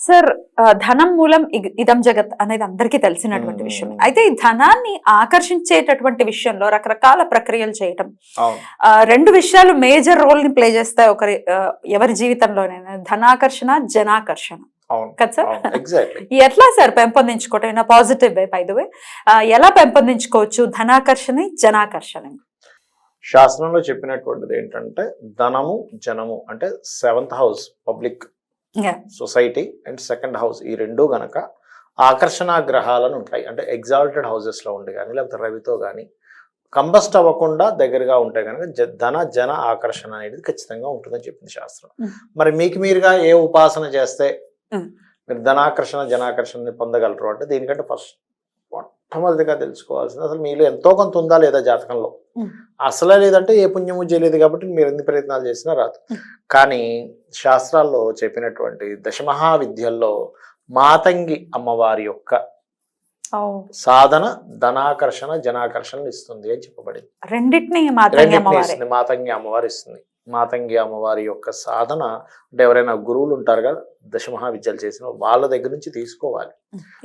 Sir ధనం మూలం ఇదం జగత్ అనేది అందరికీ తెలిసినటువంటి. విషయం అయితే ఈ ధనాన్ని ఆకర్షించేటటువంటి విషయంలో రకరకాల ప్రక్రియలు చేయటం. రెండు విషయాలు మేజర్ రోల్ని ప్లే చేస్తాయి ఒకరి ఎవరి జీవితంలోనైనా. ధనాకర్షణ జనాకర్షణ. కదా సార్? ఎట్లా sir పెంపొందించుకోవటం? Positive way by the way ఎలా పెంపొందించుకోవచ్చు? ధనాకర్షణ జనాకర్షణ శాస్త్రంలో చెప్పినటువంటిది ఏంటంటే ధనము జనము అంటే seventh house public. Society and second house ఈ రెండు గనక ఆకర్షణ గ్రహాలను ఉంటాయి అంటే ఎగ్జాల్టెడ్ హౌసెస్లో ఉండి కానీ లేకపోతే రవితో కానీ కంబస్ట్ అవ్వకుండా దగ్గరగా ఉంటే కనుక ధన జన ఆకర్షణ అనేది ఖచ్చితంగా ఉంటుందని చెప్పింది శాస్త్రం Mm. మరి మీకు మీరుగా ఏ ఉపాసన చేస్తే Mm. మీరు ధనాకర్షణ జనాకర్షణని పొందగలరు అంటే దీనికంటే ఫస్ట్ మొట్టమొదటిగా తెలుసుకోవాల్సింది. అసలు మీలో ఎంతో కొంత ఉందా లేదా జాతకంలో. అసలే లేదంటే ఏ పుణ్యము చేయలేదు కాబట్టి మీరు ఎన్ని ప్రయత్నాలు చేసినా రాదు. కానీ శాస్త్రాల్లో చెప్పినటువంటి దశమహా విద్యల్లో మాతంగి అమ్మవారి యొక్క సాధన ధనాకర్షణ జనాకర్షణ ఇస్తుంది అని చెప్పబడింది. రెండింటిని మాతంగి అమ్మవారు ఇస్తుంది. మాతంగి అమ్మవారి యొక్క సాధన అంటే ఎవరైనా గురువులు ఉంటారు కదా దశమహా విద్యలు చేసిన వాళ్ళ దగ్గర నుంచి తీసుకోవాలి.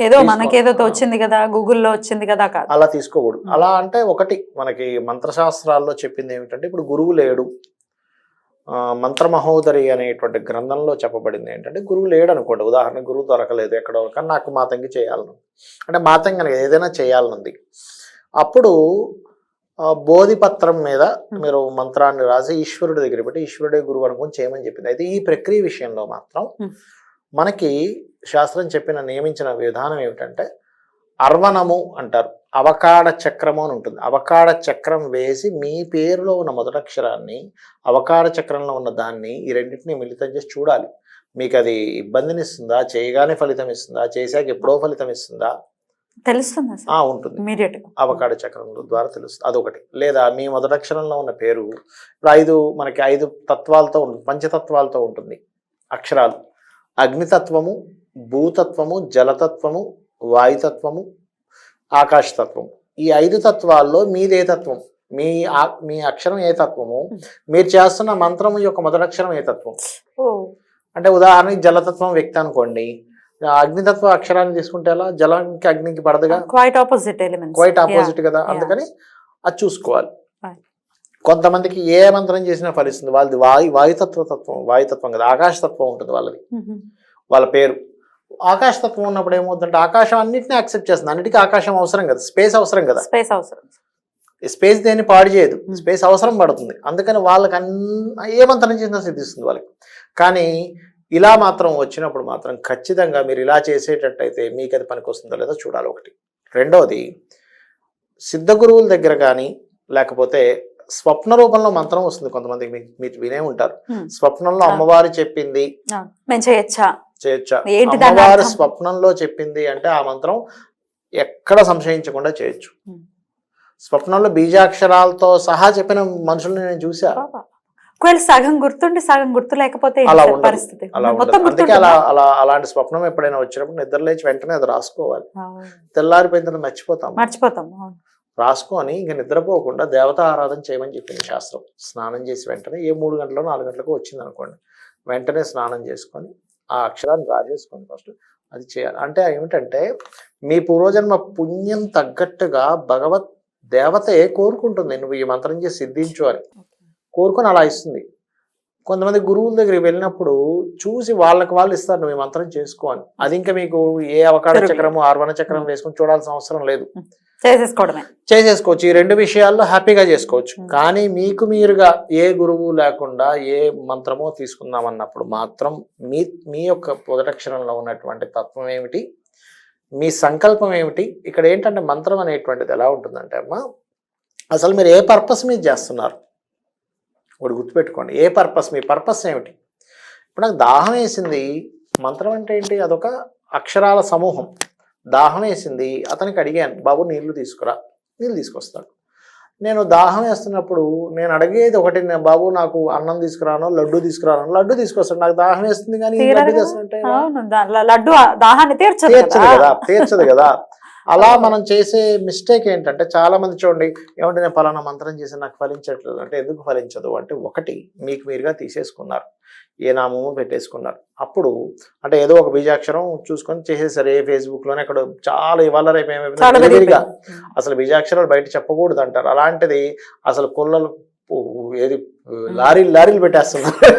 ఏదో మనకేదో తోచింది కదా గూగుల్లో వచ్చింది కదా అలా తీసుకోకూడదు. అలా అంటే ఒకటి మనకి మంత్రశాస్త్రాల్లో చెప్పింది ఏమిటంటే ఇప్పుడు గురువు లేడు. మంత్రమహోదరి అనేటువంటి గ్రంథంలో చెప్పబడింది ఏంటంటే గురువు లేడు అనుకోండి ఉదాహరణ గురువు దొరకలేదు ఎక్కడో కానీ నాకు మాతంగి చేయాలను అంటే మాతంగి అనేది ఏదైనా చేయాలనుంది. అప్పుడు బోధిపత్రం మీద మీరు మంత్రాన్ని రాసి ఈశ్వరుడి దగ్గర పెట్టి ఈశ్వరుడే గురువు అనుకుని చేయమని చెప్పింది. అయితే ఈ ప్రక్రియ విషయంలో మాత్రం. మనకి శాస్త్రం చెప్పిన నియమించిన విధానం ఏమిటంటే అర్వణము అంటారు. అవకాడ చక్రము అని ఉంటుంది. అవకాడ చక్రం వేసి మీ పేరులో ఉన్న మొదటక్షరాన్ని అవకాడ చక్రంలో ఉన్న దాన్ని ఈ రెండింటిని మిళితం చేసి చూడాలి. మీకు అది ఇబ్బందిని ఇస్తుందా చేయగానే ఫలితం ఇస్తుందా? చేశాక ఎప్పుడో ఫలితం ఇస్తుందా? తెలుస్తుందా ఉంటుంది. ఇమీడియట్ అవకాడ చక్రం ద్వారా తెలుస్తుంది. అదొకటి. లేదా మీ మొదటక్షరంలో ఉన్న పేరు ఇప్పుడు ఐదు మనకి ఐదు తత్వాలతో ఉంటుంది పంచతత్వాలతో ఉంటుంది. అక్షరాలు. అగ్నితత్వము భూతత్వము జలతత్వము వాయుతత్వము ఆకాశతత్వము. ఈ ఐదు తత్వాల్లో మీదే తత్వం. మీ ఆ- మీ అక్షరం ఏ తత్వము? మీరు చేస్తున్న మంత్రం యొక్క మొదటక్షరం ఏ తత్వం? అంటే ఉదాహరణకి జలతత్వం వ్యక్తి అనుకోండి. అగ్నితత్వ అక్షరాన్ని తీసుకుంటే ఎలా? జలంకి అగ్నికి పడదుగా? Quite opposite elements quite opposite కదా. అందుకని అది చూసుకోవాలి. కొంతమందికి ఏ మంత్రం చేసినా ఫలిస్తుంది. వాళ్ళది వాయు వాయుతత్వ తత్వం వాయుతత్వం కదా ఆకాశతత్వం ఉంటుంది వాళ్ళది. వాళ్ళ పేరు. ఆకాశతత్వం ఉన్నప్పుడు ఏమవుతుందంటే ఆకాశం అన్నిటిని యాక్సెప్ట్ చేస్తుంది. అన్నిటికీ ఆకాశం అవసరం కదా స్పేస్ అవసరం కదా. స్పేస్ అవసరం. స్పేస్ దేన్ని పాడు చేయదు. స్పేస్ అవసరం పడుతుంది. అందుకని వాళ్ళకి అన్ని ఏ మంత్రం చేసినా సిద్ధిస్తుంది వాళ్ళకి. కానీ ఇలా మాత్రం వచ్చినప్పుడు మాత్రం ఖచ్చితంగా మీరు ఇలా చేసేటట్టయితే మీకు అది పనికి వస్తుందో లేదో చూడాలి ఒకటి. రెండవది సిద్ధ గురువుల దగ్గర కానీ లేకపోతే స్వప్న రూపంలో మంత్రం వస్తుంది కొంతమందికి మీరు వినే ఉంటారు. స్వప్నంలో. అమ్మవారు చెప్పింది. చేయొచ్చా? చేయొచ్చా? అమ్మవారు? స్వప్నంలో చెప్పింది అంటే ఆ మంత్రం ఎక్కడ సంశయించకుండా చేయొచ్చు. స్వప్నంలో బీజాక్షరాలతో సహా చెప్పిన మనుషుల్ని నేను చూసా. ఒకవేళ సగం గుర్తుండి సగం గుర్తు లేకపోతే అలా. పరిస్థితి? అలా అందుకే అలాంటి స్వప్నం ఎప్పుడైనా వచ్చినప్పుడు నిద్ర లేచి వెంటనే అది రాసుకోవాలి. తెల్లారిపోయిన తర్వాత మర్చిపోతాం. మర్చిపోతాం. రాసుకొని ఇంక నిద్రపోకుండా దేవతా ఆరాధన చేయమని చెప్పింది శాస్త్రం. స్నానం చేసి వెంటనే ఏ మూడు గంటలో నాలుగు గంటలకు వచ్చింది అనుకోండి. వెంటనే స్నానం చేసుకొని ఆ అక్షరాన్ని రాసేసుకొని ఫస్ట్ అది చేయాలి. అంటే ఏమిటంటే మీ పూర్వజన్మ పుణ్యం తగ్గట్టుగా భగవత్ దేవతే కోరుకుంటుంది. నువ్వు ఈ మంత్రం చేసి సిద్ధించు అని. కోరుకొని అలా ఇస్తుంది. కొంతమంది గురువుల దగ్గరికి వెళ్ళినప్పుడు చూసి వాళ్ళకి వాళ్ళు ఇస్తారు నువ్వు మంత్రం చేసుకో అని. అది ఇంకా మీకు ఏ అవకాశ. చక్రము ఆర్వణ చక్రం వేసుకొని చూడాల్సిన అవసరం లేదు. చేసేసుకోవడమే. చేసేసుకోవచ్చు. ఈ రెండు విషయాల్లో హ్యాపీగా చేసుకోవచ్చు. కానీ మీకు మీరుగా ఏ గురువు లేకుండా ఏ మంత్రమో తీసుకుందాం అన్నప్పుడు మాత్రం మీ మీ యొక్క పొదటక్షరంలో ఉన్నటువంటి తత్వం ఏమిటి? మీ సంకల్పం ఏమిటి? ఇక్కడ ఏంటంటే మంత్రం అనేటువంటిది ఎలా ఉంటుందంటే అమ్మ అసలు మీరు ఏ పర్పస్ మీద చేస్తున్నారు? ఒకటి గుర్తుపెట్టుకోండి. ఏ పర్పస్? మీ పర్పస్ ఏమిటి? ఇప్పుడు నాకు దాహం వేసింది. మంత్రం అంటే ఏంటి? అదొక అక్షరాల సమూహం. దాహం వేసింది. అతనికి అడిగాను బాబు నీళ్ళు తీసుకురా. నీళ్ళు తీసుకొస్తాడు నేను దాహం వేస్తున్నప్పుడు నేను అడిగేది ఒకటి "నే- బాబు నాకు అన్నం తీసుకురాను లడ్డు తీసుకురాను లడ్డు తీసుకొస్తాడు నాకు దాహం వేస్తుంది కానీ లడ్డు తీర్చదు కదా. తీర్చదు కదా. అలా మనం చేసే మిస్టేక్ ఏంటంటే చాలా మంది చూడండి ఏమంటే నేను ఫలానా మంత్రం చేసి నాకు ఫలించట్లేదు. అంటే ఎందుకు ఫలించదు? అంటే ఒకటి మీకు మీరుగా తీసేసుకున్నారు. ఏ నామము పెట్టేసుకున్నారు. అప్పుడు అంటే ఏదో ఒక బీజాక్షరం చూసుకొని చేసేసారు. ఏ ఫేస్బుక్లోనే అక్కడ చాలా ఇవాళ రేపు ఏమైపోయింది. అసలు బీజాక్షరాలు బయట చెప్పకూడదు అంటారు. అలాంటిది అసలు కుల్లలు పు- ఏది లారీలు లారీలు పెట్టేస్తున్నారు.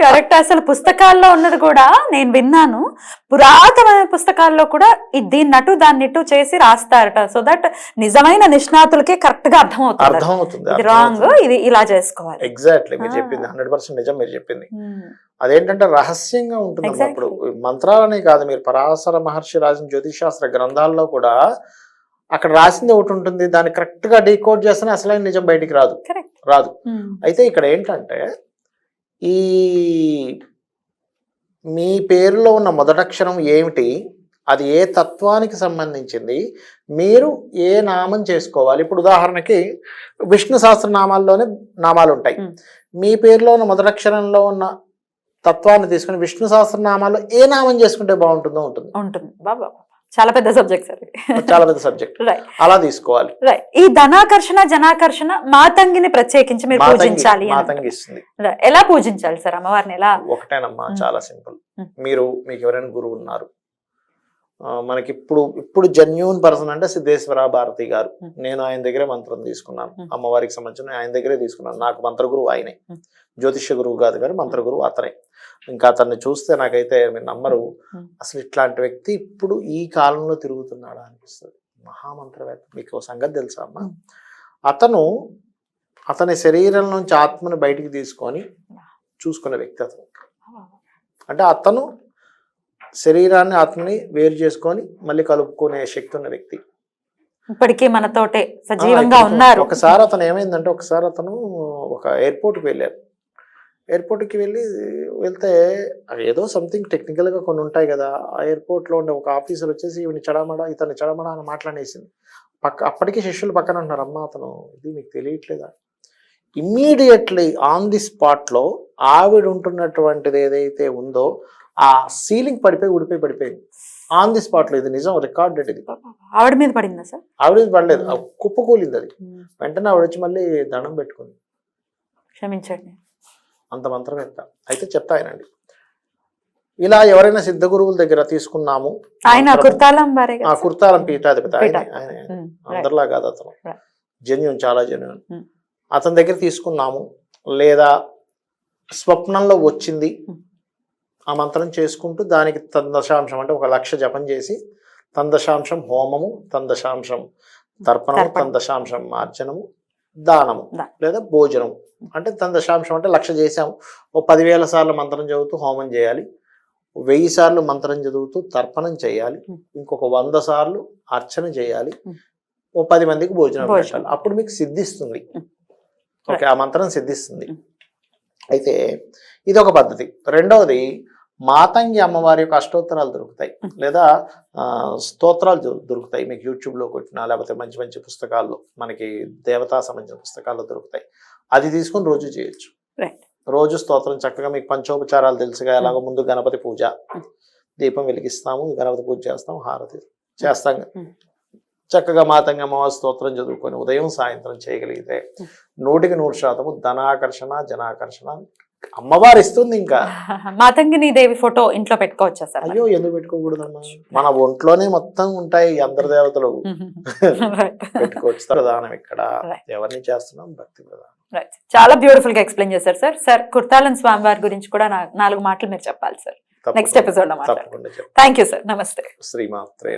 కరెక్ట్. అసలు పుస్తకాల్లో ఉన్నది కూడా నేను విన్నాను. పురాతనమైన పుస్తకాల్లో కూడా ఇది దీన్నట్టు దాన్నిట్టు చేసి రాస్తారట. సో దట్ నిజమైన నిష్ణాతులకే కరెక్ట్గా అర్థమవుతుంది. అర్థమవుతుంది ఇది రాంగ్ ఇది ఇలా చేసుకోవాలి. ఎగ్జాక్ట్లీ మీరు. చెప్పింది హండ్రెడ్ పర్సెంట్ నిజం మీరు చెప్పింది. ఉమ్. అదేంటంటే రహస్యంగా ఉంటుంది. అప్పుడు మంత్రాలనే కాదు మీరు పరాశర మహర్షి రాసిన జ్యోతిశాస్త్ర గ్రంథాల్లో కూడా అక్కడ రాసింది ఒకటి ఉంటుంది. దాన్ని కరెక్ట్గా డీకోడ్ చేస్తేనే అసలైన నిజం బయటికి రాదు. రాదు. ఉమ్. అయితే ఇక్కడ ఏంటంటే ఈ మీ పేరులో ఉన్న మొదటక్షరం ఏమిటి? అది ఏ తత్వానికి సంబంధించింది? మీరు ఏ నామం చేసుకోవాలి? ఇప్పుడు ఉదాహరణకి విష్ణు సహస్రనామాల్లోనే నామాలు ఉంటాయి. మీ పేరులో ఉన్న మొదటక్షరంలో ఉన్న తత్వాన్ని తీసుకుని విష్ణు సహస్రనామాల్లో ఏ నామం చేసుకుంటే బాగుంటుందో ఉంటుంది. ఉంటుంది. బాబా. చాలా పెద్ద సబ్జెక్ట్ సార్ చాలా పెద్ద సబ్జెక్ట్ రైట్ అలా తీసుకోవాలి. రైట్ ఈ ధనాకర్షణ జనాకర్షణ మాతంగిని ప్రత్యేకించి మీరు పూజించాలి మాతంగి ఇస్తుంది. ఎలా పూజించాలి సార్ అమ్మవారిని? ఎలా? ఒకటేనమ్మా మ్మ్. చాలా సింపుల్. మ్మ్. మీరు మీకు ఎవరైనా గురువు ఉన్నారు. మనకి ఇప్పుడు ఇప్పుడు జెన్యున్ పర్సన్ అంటే సిద్ధేశ్వర భారతి గారు. నేను ఆయన దగ్గరే మంత్రం తీసుకున్నాను. మ్మ్. అమ్మవారికి సంబంధించిన ఆయన దగ్గరే తీసుకున్నాను. నాకు మంత్ర గురువు ఆయనే. జ్యోతిష్య గురువు కాదు కానీ మంత్ర గురువు అతనే. ఇంకా అతన్ని చూస్తే నాకైతే మీరు నమ్మరు. మ్మ్. అసలు ఇట్లాంటి వ్యక్తి ఇప్పుడు ఈ కాలంలో తిరుగుతున్నాడా అనిపిస్తుంది. మహామంత్రవేత్త మీకు సంగతి తెలుసా అమ్మా? మ్మ్. అతను అతని శరీరం నుంచి ఆత్మని బయటికి తీసుకొని చూసుకునే వ్యక్తి అతను. అంటే అతను శరీరాన్ని ఆత్మని వేరు చేసుకొని మళ్ళీ కలుపుకునే శక్తి ఉన్న వ్యక్తి. ఇప్పటికీ మనతోటే సజీవంగా ఉన్నారు. ఒకసారి అతను ఏమైందంటే ఒకసారి అతను ఒక ఎయిర్పోర్ట్కి వెళ్ళారు ఎయిర్పోర్ట్కి వెళ్ళి వెళ్తే ఏదో సంథింగ్ టెక్నికల్గా కొన్ని ఉంటాయి కదా. ఆ ఎయిర్పోర్ట్లో ఉండే ఒక ఆఫీసర్ వచ్చేసి ఈవిని చడమడ ఇతను చడమడ అని మాట్లాడేసింది. పక్క అప్పటికి శిష్యులు పక్కన అంటున్నారు అమ్మ అతను ఇది మీకు తెలియట్లేదా? ఇమ్మీడియట్లీ ఆన్ ది స్పాట్లో ఆవిడ ఉంటున్నటువంటిది ఏదైతే ఉందో ఆ సీలింగ్ పడిపోయి ఉడిపోయి పడిపోయింది ఆన్ ది స్పాట్లో ఇది నిజం రికార్డెడ్ ఇది. ఆవిడ మీద పడిందా సార్? ఆవిడ మీద పడలేదు. ఆ కుప్పకూలింది అది. వెంటనే ఆవిడ వచ్చి మళ్ళీ దండం పెట్టుకుంది. క్షమించండి. అంత మంత్రవేత్త అయితే చెప్తా ఆయనండి ఇలా ఎవరైనా సిద్ధ గురువుల దగ్గర తీసుకున్నాము. ఆయన కుర్తాలం ఆ కుర్తాలం పీఠాధిపతి. ఆయన right. అందరిలా కాదు అతను. జెన్యున్ చాలా జెన్యున్ Hmm. అతని దగ్గర తీసుకున్నాము. లేదా స్వప్నంలో వచ్చింది. Hmm. ఆ మంత్రం చేసుకుంటూ దానికి తన అంటే ఒక లక్ష జపం చేసి తన దశాంశం హోమము తన దశాంశం తర్పణము తర్పణం. తన దశాంశం మార్జనము దానము లేదా భోజనం అంటే తన దశాంశం అంటే లక్ష చేసాము ఓ పదివేల సార్లు మంత్రం చదువుతూ హోమం చేయాలి వెయ్యి సార్లు మంత్రం చదువుతూ తర్పణం చేయాలి. ఇంకొక వంద సార్లు అర్చన చేయాలి. ఓ పది మందికి భోజనం. పెట్టాలి అప్పుడు మీకు సిద్ధిస్తుంది. ఓకే ఆ మంత్రం సిద్ధిస్తుంది. అయితే ఇది ఒక పద్ధతి రెండవది మాతంగి అమ్మవారి యొక్క అష్టోత్తరాలు దొరుకుతాయి. లేదా స్తోత్రాలు దొరు- దొరుకుతాయి మీకు యూట్యూబ్లో కొట్టినా లేకపోతే మంచి మంచి పుస్తకాల్లో మనకి దేవతా సంబంధించిన పుస్తకాల్లో దొరుకుతాయి అది తీసుకొని రోజు చేయొచ్చు. రోజు స్తోత్రం చక్కగా మీకు పంచోపచారాలు తెలుసుగా ఎలాగో ముందు గణపతి పూజ. దీపం వెలిగిస్తాము గణపతి పూజ చేస్తాం హారతి చేస్తాం. చక్కగా మాతంగి అమ్మవారి స్తోత్రం చదువుకొని ఉదయం సాయంత్రం చేయగలిగితే. నూటికి నూరు శాతము ధనాకర్షణ జనాకర్షణ అమ్మవారు ఇస్తుంది ఇంకా మాతంగిని దేవి ఫోటో ఇంట్లో పెట్టుకోవచ్చా సార్? అయ్యో ఎందుకు పెట్టుకోకూడదమ్మా? మన ఒంట్లోనే మొత్తం ఉంటాయి అందరి దేవతలు. పెట్టుకోవచ్చు ప్రధానం ఇక్కడ. ఎవరిని చేస్తున్నాం? భక్తి ప్రధానం. చాలా బ్యూటిఫుల్గా ఎక్స్ప్లెయిన్ చేశారు సార్. సార్ కుర్తాలం స్వామి వారి గురించి కూడా నాలుగు మాటలు మీరు చెప్పాలి సార్. నెక్స్ట్ ఎపిసోడ్లో థ్యాంక్ యూ సార్ నమస్తే శ్రీమాత్రే